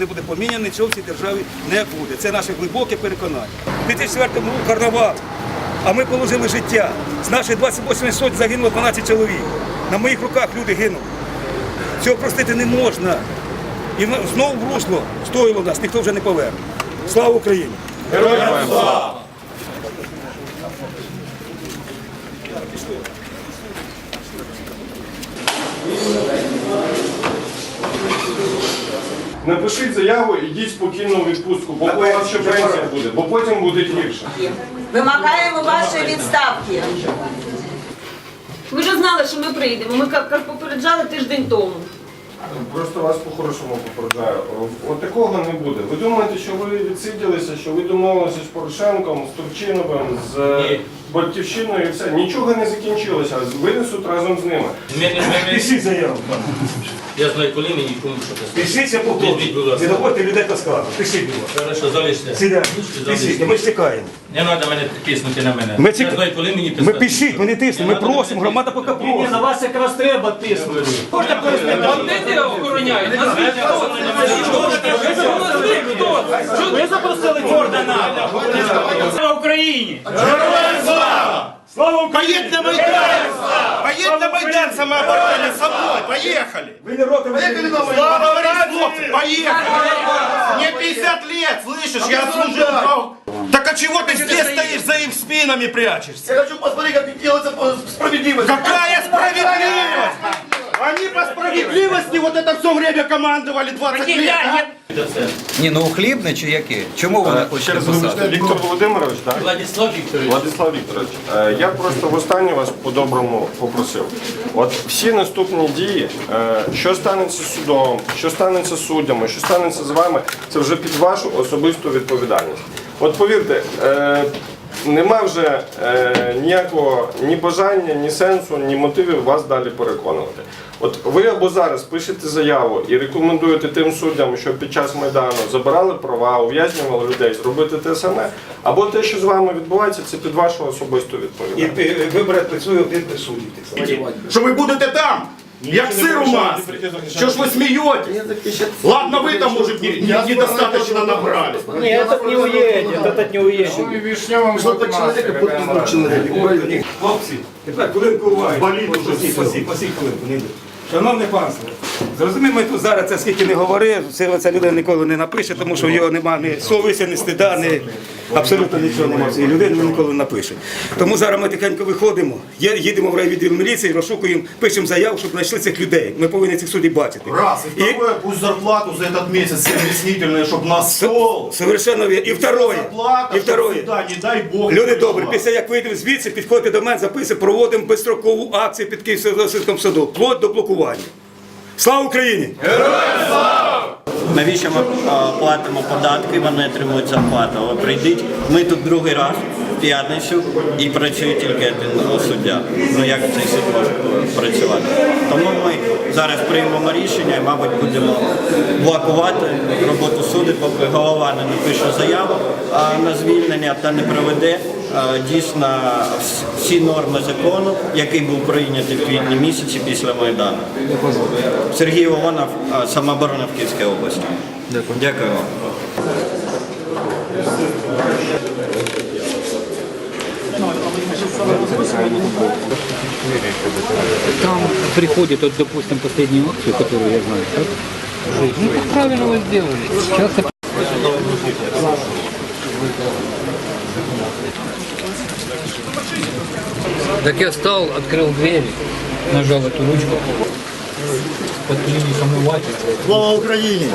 Не буде поміняно, нічого в цій державі не буде. Це наше глибоке переконання. У 2004 році карнавал, а ми положили життя. З наших 28 сотень загинуло 12 чоловік. На моїх руках люди гинули. Цього простити не можна. І знову в русло стоїло нас, ніхто вже не поверне. Слава Україні! Напишіть заяву, ідіть спокійно у відпустку, бо у вас ще пенсія буде, бо потім буде гірше. Вимагаємо вашої відставки. Ви ж знали, що ми прийдемо. Ми як попереджали тиждень тому. Просто вас по-хорошому попереджаю. От такого не буде. Ви думаєте, що ви відсиділися, що ви домовилися з Порошенком, з Турчиновим, з е, Батьківщиною і все. Нічого не закінчилося. Винесуть разом з ними. Пишіть заяву. Я знаю, коли мені кому що писати. Пишіть, я Візьміть, будь ласка. Не доводьте людей до складу. Пишіть, будь ласка. Хорошо, залиште. Сідайте. Пишіть, ми ж чекаємо. Не треба мене тиснути на мене. Ми Я знаю, коли мені писати. Ми пишіть, ми не тиснемо, ми Не надо просимо, мене громада поки просить. На вас якраз треба тиснути. Ви запросили Гордона. Слава Україні! Слава Україні! Поедь на Майдан! Поедь на Майдан самообороны со мной! Поехали! Ви не роком Слава Борисовцу! Поехали! Мне 50 лет, слышишь? Я отслужил два- Так а чего ты здесь стоишь, за их спинами прячешься? Я хочу посмотреть, как делается справедливость. Какая справедливость? Они по справедливости вот это все время командовали 20 лет. а? Ні, ну хлібне чи яке? Чому ви не Ще хочете раз вибачте, писати? Віктор Володимирович, так? Владислав Вікторович. Владислав Вікторович, е, я просто востаннє вас по-доброму попросив. От всі наступні дії, е, що станеться з судом, що станеться з суддями, що станеться з вами, це вже під вашу особисту відповідальність. От повірте, е, нема вже е, ніякого ні бажання, ні сенсу, ні мотивів вас далі переконувати. От ви або зараз пишете заяву і рекомендуєте тим суддям, що під час майдану забирали права, ув'язнювали людей, зробити те саме, або те, що з вами відбувається, це під вашу особисту І відповідальність. е, вибере працює один судді. Что вы будете там, як сыр у нас. Что ж вы смеетесь? Ладно, вы там, может, не- не- недостаточно набрали. Ні, этот не уедет, этот не уедет. Хлопці, тепер хвилинку уваги. Болить уже Посіть, все. посіть, посіть хвилинку, не йде. Шановне панство, зрозуміємо, ми тут зараз це скільки не говорив, це ця людина ніколи не напише, тому що в його немає ні совісті, ні стида, ні абсолютно нічого немає. Цієї людини він ніколи не напише. Тому зараз ми тихенько виходимо, є- їдемо в райвідділ міліції, розшукуємо, пишемо заяву, щоб знайшли цих людей. Ми повинні цих суддів бачити. Раз. И второе, пусть зарплату за этот месяц все объяснительные, чтобы на стол. Совершенно вірно. І второе, Зарплата, і чтоб второе. сюда, не дай бог. Люди не добрі, пришла. після як вийдемо звідси, підходьте до мене, записуємо, проводимо безстрокову акцію під Київським судом, вплоть до блокування. Слава Україні! Героям слава! Навіщо ми платимо податки, вони отримують зарплату. Але прийдіть, ми тут другий раз в п'ятницю і працює тільки один суддя. Ну як цей суд може працювати? Тому ми зараз приймемо рішення і, мабуть, будемо блокувати роботу суду, поки голова не напише заяву на звільнення та не проведе дійсно всі норми закону, який був прийнятий в квітні місяці після Майдану. Сергій Волонов, а, самооборона в Київській області. Дякую. Дякую вам. Там приходит, вот, допустим, последнюю акцию, которую я знаю, так? Ну, как правильно вы сделали. Сейчас Так я встал, открыл дверь, нажал эту ручку, подключился омыватель. Слава Украине!